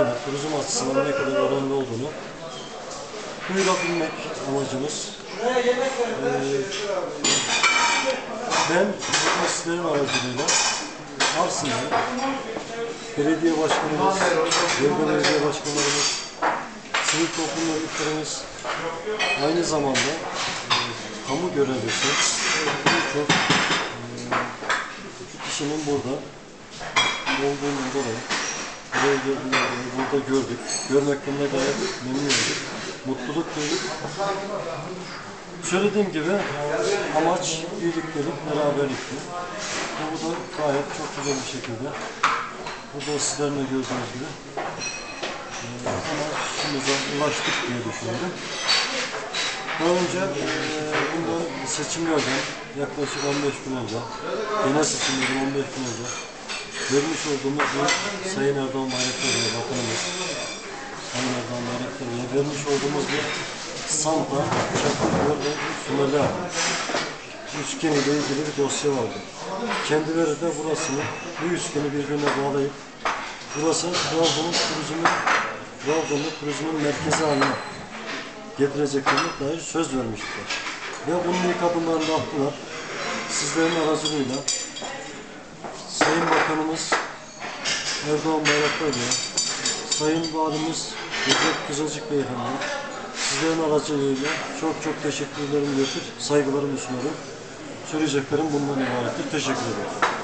önemli, turizm açısından ne kadar önemli olduğunu duyurabilmek amacımız. Ee, ben sizlerin aracılığıyla Arsin'de belediye başkanımız, bölge belediye başkanlarımız, sivil toplum örgütlerimiz, aynı zamanda e, kamu görevlisi birçok e, kişinin burada olduğundan dolayı buraya geldiğinden burada gördük. Görmekten de gayet memnun olduk. Mutluluk duyduk. Söylediğim gibi amaç birliktelik, beraberlikti. Ve bu da gayet çok güzel bir şekilde burada sizlerin de gördüğünüz gibi e, amacımıza ulaştık diye düşünüyorum. Daha önce e, bundan seçimlerden yaklaşık 15 gün önce, genel seçimlerden 15 gün önce görmüş olduğumuz bu Sayın Erdoğan Bayraktar'la bakanımız, Sayın Erdoğan Bayraktar'la vermiş olduğumuz bir Santa, Çakırgöl ve Sümela üçgeni ile ilgili bir dosya vardı. Kendileri de burasını, bu üçgeni birbirine bağlayıp burası Trabzon'un turizmi, Trabzon'da turizmin merkezi haline getireceklerine dair söz vermiştiler. Ve bunun ilk adımlarını attılar. Sizlerin aracılığıyla Sayın Bakanımız Erdoğan Bayraktar'la, Sayın Valimiz Recep Kızılcık Beyefendi, sizlerin aracılığıyla çok çok teşekkürlerimi iletir, saygılarımı sunuyorum. Söyleyeceklerim bundan ibarettir. Teşekkür ederim.